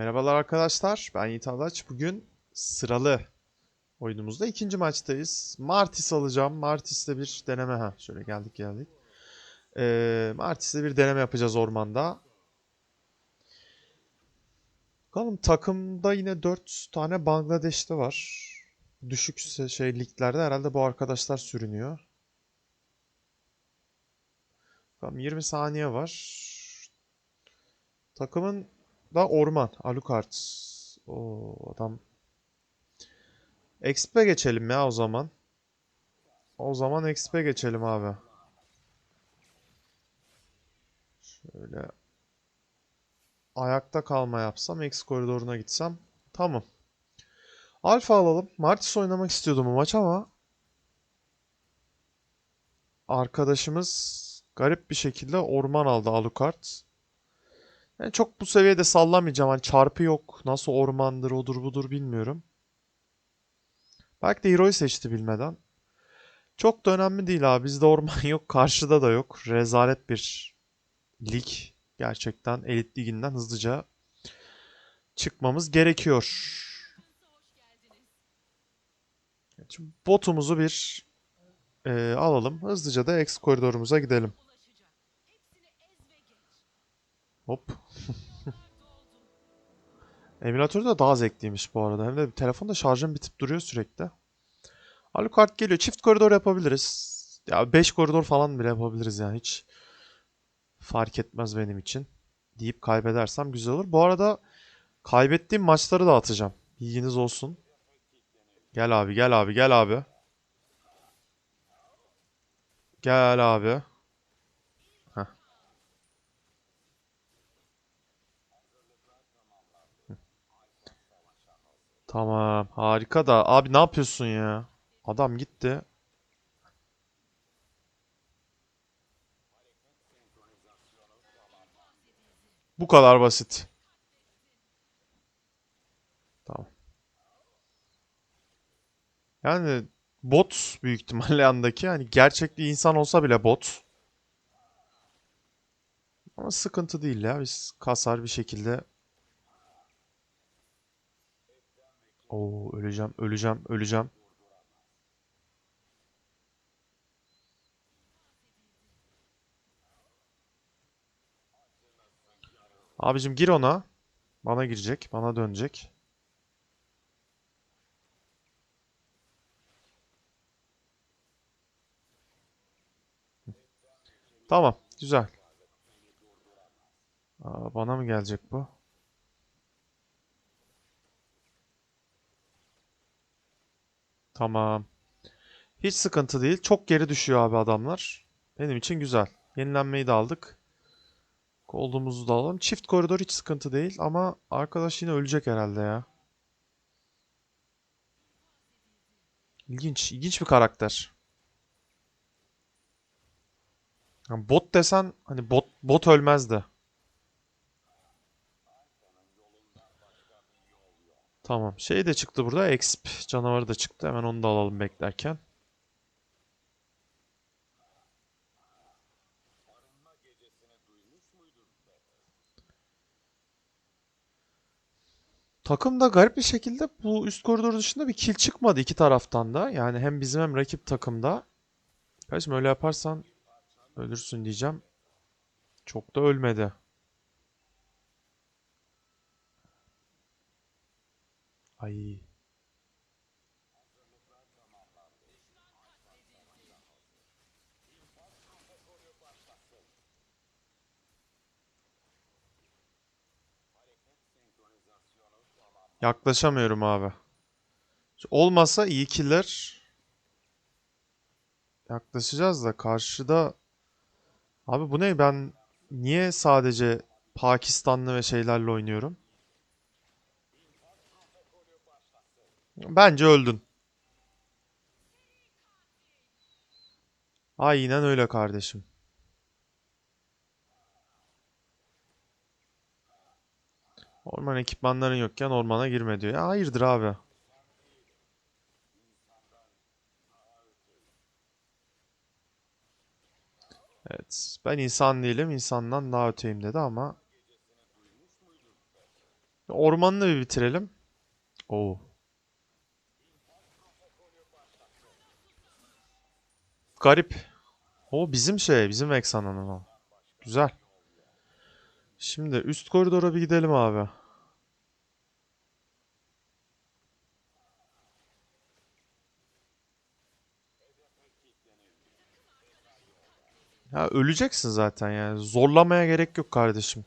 Merhabalar arkadaşlar, ben Yiğit Alaç. Bugün sıralı oyunumuzda ikinci maçtayız. Martis alacağım. Martis'le bir deneme. Ha, şöyle geldik geldik. Ee, Martis'le bir deneme yapacağız ormanda. Bakalım takımda yine 4 tane Bangladeşli var. Düşük şey liglerde herhalde bu arkadaşlar sürünüyor. Bakalım 20 saniye var. Takımın da orman. Alucard. O adam. XP geçelim ya o zaman. O zaman XP geçelim abi. Şöyle ayakta kalma yapsam X koridoruna gitsem. Tamam. Alfa alalım. Martis oynamak istiyordum bu maç ama arkadaşımız garip bir şekilde orman aldı Alucard. Yani çok bu seviyede sallamayacağım. Hani çarpı yok. Nasıl ormandır, odur budur bilmiyorum. Belki de Hero'yu seçti bilmeden. Çok da önemli değil abi. Bizde orman yok. Karşıda da yok. Rezalet bir lig. Gerçekten elit liginden hızlıca çıkmamız gerekiyor. Şimdi botumuzu bir e, alalım. Hızlıca da X koridorumuza gidelim. Hop. Emülatör de daha zevkliymiş bu arada. Hem de telefonda şarjım bitip duruyor sürekli. Alucard geliyor. Çift koridor yapabiliriz. Ya 5 koridor falan bile yapabiliriz yani. Hiç fark etmez benim için. Deyip kaybedersem güzel olur. Bu arada kaybettiğim maçları da atacağım. Bilginiz olsun. Gel abi, gel abi, gel abi. Gel abi. Tamam, harika da abi ne yapıyorsun ya? Adam gitti. Bu kadar basit. Tamam. Yani bot büyük ihtimalle yandaki. Hani gerçek bir insan olsa bile bot. Ama sıkıntı değil ya. Biz kasar bir şekilde. Oo öleceğim, öleceğim, öleceğim. Abicim gir ona. Bana girecek, bana dönecek. Tamam, güzel. Aa, bana mı gelecek bu? Tamam. Hiç sıkıntı değil. Çok geri düşüyor abi adamlar. Benim için güzel. Yenilenmeyi de aldık. Kolduğumuzu da alalım. Çift koridor hiç sıkıntı değil ama arkadaş yine ölecek herhalde ya. İlginç. ilginç bir karakter. Yani bot desen hani bot bot ölmezdi. Tamam. Şey de çıktı burada. Exp canavarı da çıktı. Hemen onu da alalım beklerken. Takımda garip bir şekilde bu üst koridor dışında bir kill çıkmadı iki taraftan da. Yani hem bizim hem rakip takımda. Kardeşim öyle yaparsan ölürsün diyeceğim. Çok da ölmedi. Ay. Yaklaşamıyorum abi. Olmasa iyi killer. Yaklaşacağız da karşıda Abi bu ne? Ben niye sadece Pakistanlı ve şeylerle oynuyorum? Bence öldün. Aynen öyle kardeşim. Orman ekipmanların yokken ormana girme diyor. Ya hayırdır abi? Evet. Ben insan değilim. insandan daha öteyim dedi ama Ormanını bir bitirelim. Oo. Garip. O bizim şey, bizim Vexana'nın o. Güzel. Şimdi üst koridora bir gidelim abi. Ya öleceksin zaten yani. Zorlamaya gerek yok kardeşim.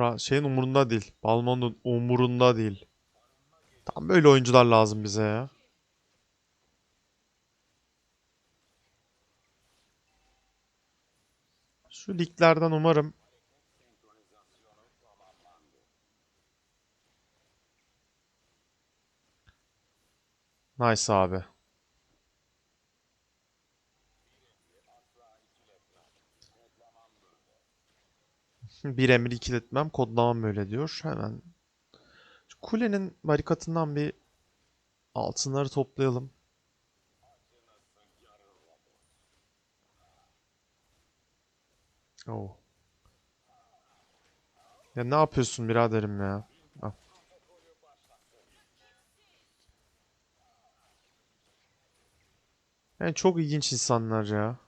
Ra şeyin umurunda değil. Balmon'un umurunda değil. Tam böyle oyuncular lazım bize ya. Şu liglerden umarım Nice abi. Bir emir ikiletmem kodlamam böyle diyor. Hemen kulenin barikatından bir altınları toplayalım. Oo. Ya ne yapıyorsun biraderim ya? Al. Yani çok ilginç insanlar ya.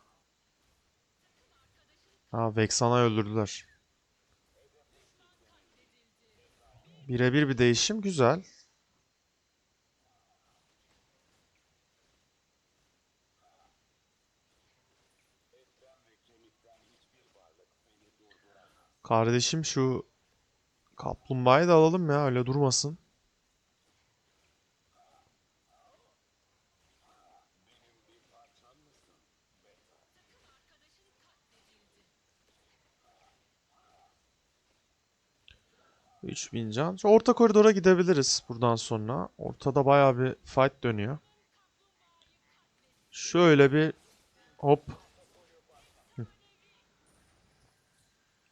Ha Vexana'yı öldürdüler. Birebir bir değişim güzel. Kardeşim şu kaplumbağayı da alalım ya öyle durmasın. Üç bin can. Şu orta koridora gidebiliriz buradan sonra. Ortada bayağı bir fight dönüyor. Şöyle bir hop.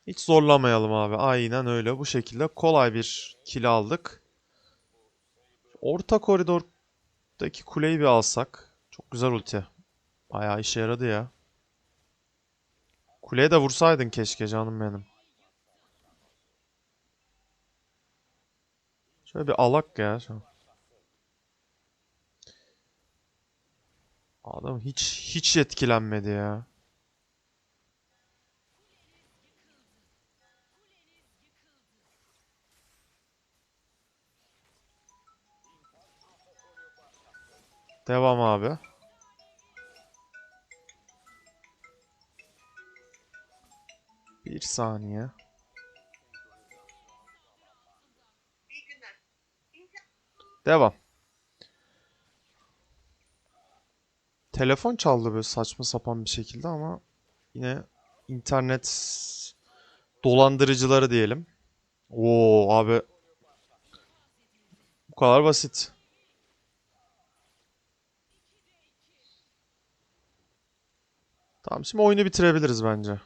Hiç zorlamayalım abi. Aynen öyle. Bu şekilde kolay bir kill aldık. Orta koridordaki kuleyi bir alsak. Çok güzel ulti. Bayağı işe yaradı ya. Kuleye de vursaydın keşke canım benim. Şöyle bir alak ya. Adam hiç hiç etkilenmedi ya. Devam abi. Bir saniye. Devam. Telefon çaldı böyle saçma sapan bir şekilde ama yine internet dolandırıcıları diyelim. Oo abi bu kadar basit. Tamam şimdi oyunu bitirebiliriz bence.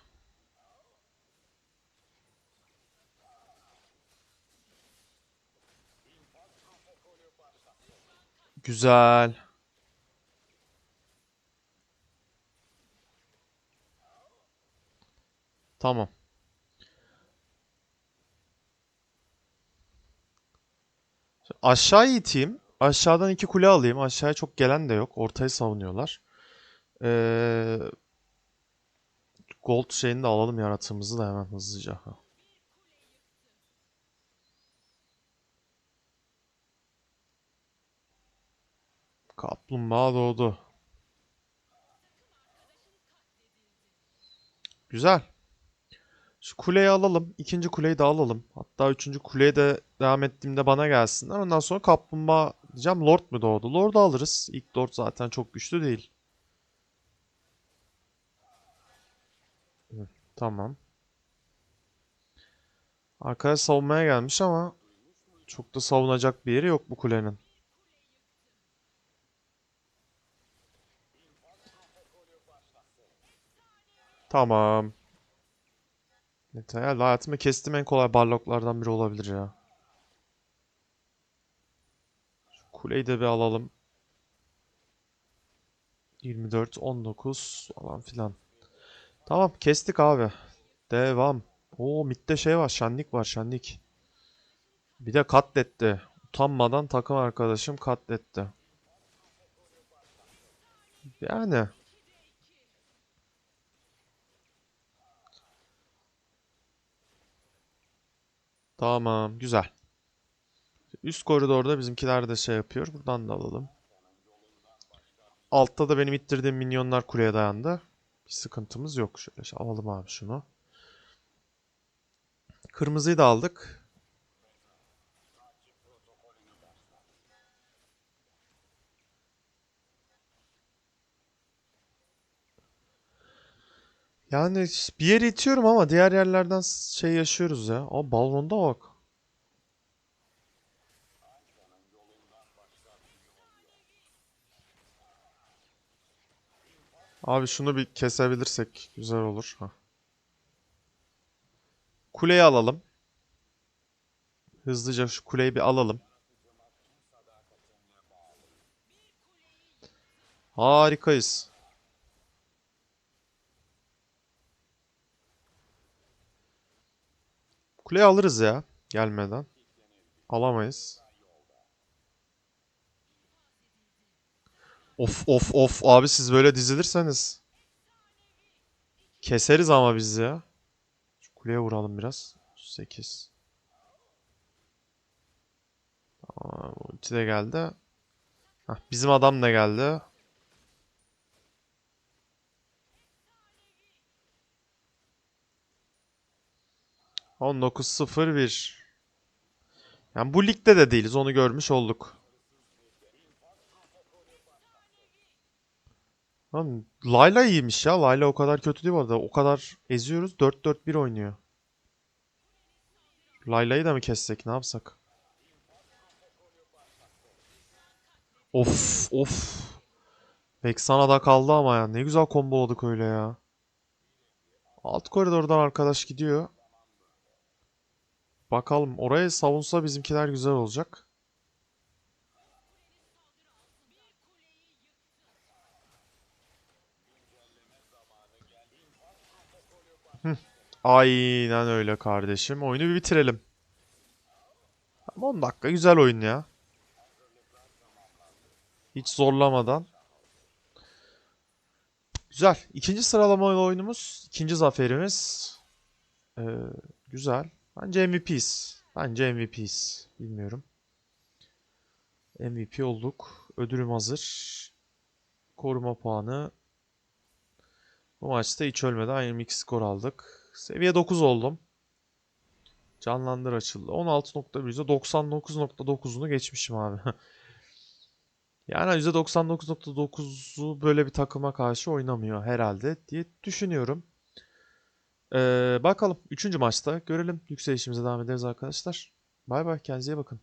Güzel. Tamam. Aşağıya iteyim. Aşağıdan iki kule alayım. Aşağıya çok gelen de yok. Ortayı savunuyorlar. Ee, gold şeyini de alalım yaratığımızı da hemen hızlıca. Kaplumbağa doğdu. Güzel. Şu kuleyi alalım. İkinci kuleyi de alalım. Hatta üçüncü kuleye de devam ettiğimde bana gelsinler. Ondan sonra kaplumbağa diyeceğim. Lord mu doğdu? Lord'u alırız. İlk Lord zaten çok güçlü değil. Hı, Tamam. Arkaya savunmaya gelmiş ama çok da savunacak bir yeri yok bu kulenin. Tamam. Yeter. Hayatımda kestiğim en kolay barloklardan biri olabilir ya. Şu kuleyi de bir alalım. 24, 19 falan filan. Tamam kestik abi. Devam. Oo midde şey var. Şenlik var. Şenlik. Bir de katletti. Utanmadan takım arkadaşım katletti. Yani. Tamam. Güzel. Üst koridorda bizimkiler de şey yapıyor. Buradan da alalım. Altta da benim ittirdiğim minyonlar kuleye dayandı. Bir sıkıntımız yok. Şöyle alalım abi şunu. Kırmızıyı da aldık. Yani bir yere itiyorum ama diğer yerlerden şey yaşıyoruz ya. Aa balronda bak. Abi şunu bir kesebilirsek güzel olur. Hah. Kuleyi alalım. Hızlıca şu kuleyi bir alalım. Harikayız. Kuleyi alırız ya gelmeden. Alamayız. Of of of abi siz böyle dizilirseniz keseriz ama biz ya. Şu kuleye vuralım biraz. 8. Tamam, ulti de geldi. Hah, bizim adam da geldi. On dokuz sıfır bir. Yani bu ligde de değiliz onu görmüş olduk. Lan Layla iyiymiş ya. Layla o kadar kötü değil bu arada. O kadar eziyoruz. 4-4-1 oynuyor. Layla'yı da mı kessek? Ne yapsak? Of of. Vexana da kaldı ama ya. Ne güzel komboladık öyle ya. Alt koridordan arkadaş gidiyor. Bakalım. Orayı savunsa bizimkiler güzel olacak. Aynen öyle kardeşim. Oyunu bir bitirelim. Ama 10 dakika güzel oyun ya. Hiç zorlamadan. Güzel. İkinci sıralama oyunumuz. ikinci zaferimiz. Ee, güzel. Bence MVP'yiz. Bence MVP'yiz. Bilmiyorum. MVP olduk. Ödülüm hazır. Koruma puanı. Bu maçta hiç ölmeden 22 skor aldık. Seviye 9 oldum. Canlandır açıldı. 16.1'de 99.9'unu geçmişim abi. Yani %99.9'u böyle bir takıma karşı oynamıyor herhalde diye düşünüyorum. Ee, bakalım 3. maçta görelim. Yükselişimize devam ederiz arkadaşlar. Bay bay kendinize iyi bakın.